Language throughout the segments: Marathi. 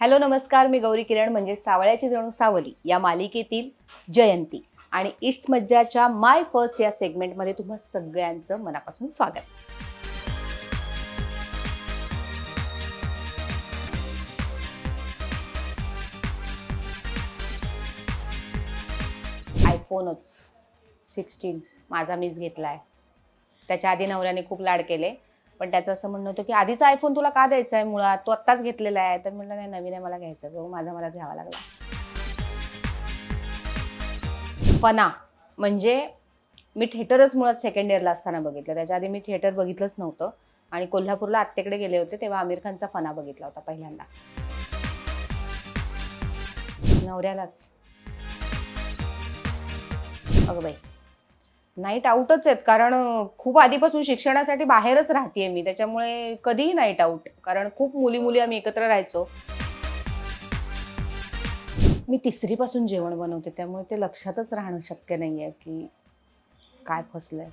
हॅलो नमस्कार. मी गौरी किरण म्हणजे सावळ्याची जणू सावली या मालिकेतील जयंती. आणि इट्स मज्जाच्या माय फर्स्ट या सेगमेंटमध्ये तुम्हा सगळ्यांचं मनापासून स्वागत. आयफोनच सिक्स्टीन माझा मीच घेतला आहे त्याच्या आधी नवऱ्याने खूप लाड केले. पण त्याचं असं म्हणणं होतं की आधीचा आयफोन तुला का द्यायचा आहे मुळात? तो आत्ताच घेतलेला आहे. तर म्हणलं नाही नवीन आहे मला घ्यायचा जो माझा मलाच घ्यावा लागला. फना म्हणजे मी थिएटरच मुळात सेकंड इयरला असताना बघितलं. त्याच्या आधी मी थिएटर बघितलंच नव्हतं. आणि कोल्हापूरला आत्तेकडे गेले होते तेव्हा आमिर खानचा फना बघितला होता पहिल्यांदा. नवऱ्यालाच. अगं बाई नाईट आऊटच आहेत कारण खूप आधीपासून शिक्षणासाठी बाहेरच राहते मी त्याच्यामुळे कधीही नाईट आऊट कारण खूप मुली मुली आम्ही एकत्र राहायचो. मी तिसरीपासून जेवण बनवते त्यामुळे ते लक्षातच राहणं शक्य नाही आहे की काय फसलंय.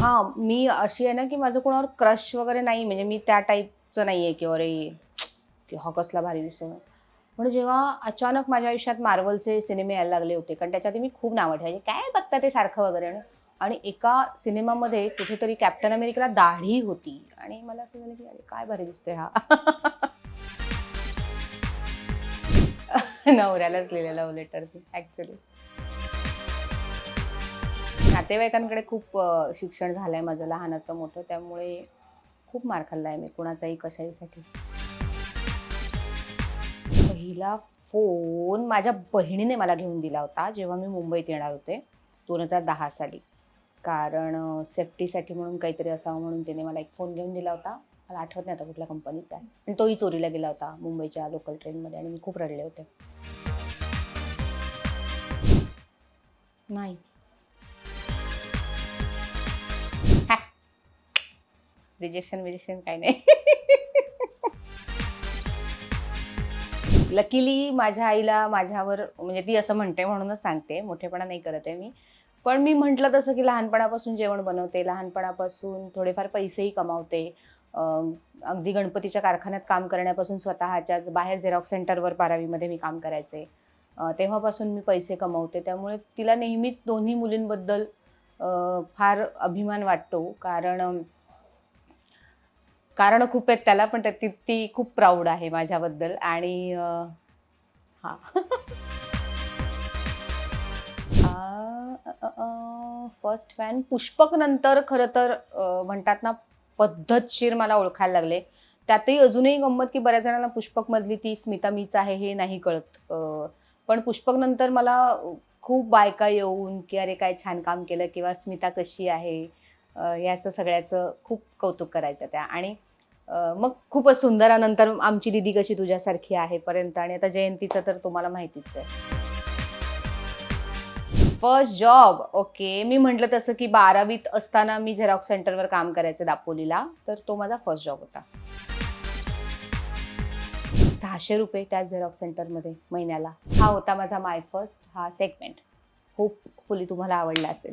हां मी अशी आहे ना की माझं कोणावर क्रश वगैरे नाही म्हणजे मी त्या टाईपचं नाही आहे की अरे की हा कसला भारी दिसतो म्हणून जेव्हा अचानक माझ्या आयुष्यात मार्वलचे सिनेमे यायला लागले होते कारण त्याच्यात मी खूप नावं ठेवायचे. काय बघता ते सारखं वगैरे आणि- एका सिनेमामध्ये कुठेतरी कॅप्टन अमेरिकेला दाढी होती. आणि मला असं झालं की अरे काय भारी दिसते हा. नवऱ्यालाच लिहिलेलं लव्ह लेटर ॲक्च्युली नातेवाईकांकडे खूप शिक्षण शिक्षण झालंय माझं लहानाचं मोठं. त्यामुळे खूप मार खाल्लाय मी कुणाचाही कशाहीसाठी. पहिला फोन माझ्या बहिणीने मला घेऊन दिला होता जेव्हा मी मुंबईत येणार होते दोन हजार दहा साली. कारण सेफ्टीसाठी म्हणून काहीतरी असावं म्हणून तिने मला एक फोन घेऊन दिला होता. मला आठवत नाही आता कुठल्या कंपनीचा आहे. आणि तोही चोरीला गेला होता मुंबईच्या लोकल ट्रेनमध्ये आणि मी खूप रडले होते. नाही. रिजेक्शन विजेक्शन काही नाही. लकीली माझ्या आईला माझ्यावर म्हणजे ती असं म्हणते म्हणूनच सांगते. मोठेपणा नाही करत आहे मी. पण मी म्हटलं तसं की लहानपणापासून जेवण बनवते. लहानपणापासून थोडेफार पैसेही कमावते. अगदी गणपतीच्या कारखान्यात काम करण्यापासून स्वतःच्याच बाहेर झेरॉक्स सेंटरवर बारावीमध्ये मी काम करायचे. तेव्हापासून मी पैसे कमवते. त्यामुळे तिला नेहमीच दोन्ही मुलींबद्दल फार अभिमान वाटतो. कारण कारण खूप आहेत त्याला पण त्या- ती ती खूप प्राऊड आहे माझ्याबद्दल. आणि हा. फर्स्ट फॅन पुष्पक नंतर खरं तर म्हणतात ना पद्धतशीर मला ओळखायला लागले. त्यातही अजूनही गंमत की बऱ्याच जणांना पुष्पकमधली ती स्मिता मीच आहे हे नाही कळत. पण पुष्पक नंतर मला खूप बायका येऊन की अरे काय छान काम केलं किंवा स्मिता कशी आहे? याचं सगळ्याचं खूप कौतुक करायच्या त्या. आणि मग खूपच सुंदरानंतर आमची दिदी कशी तुझ्यासारखी आहे पर्यंत आणि आता जयंतीचं तर तुम्हाला माहितीच आहे. फर्स्ट जॉब ओके मी म्हटलं तसं की बारावीत असताना मी झेरॉक्स सेंटरवर काम करायचं दापोलीला तर तो माझा फर्स्ट जॉब होता. सहाशे रुपये त्या झेरॉक्स सेंटरमध्ये महिन्याला. हा होता माझा माय फर्स्ट हा सेगमेंट होपफुली तुम्हाला आवडला असेल.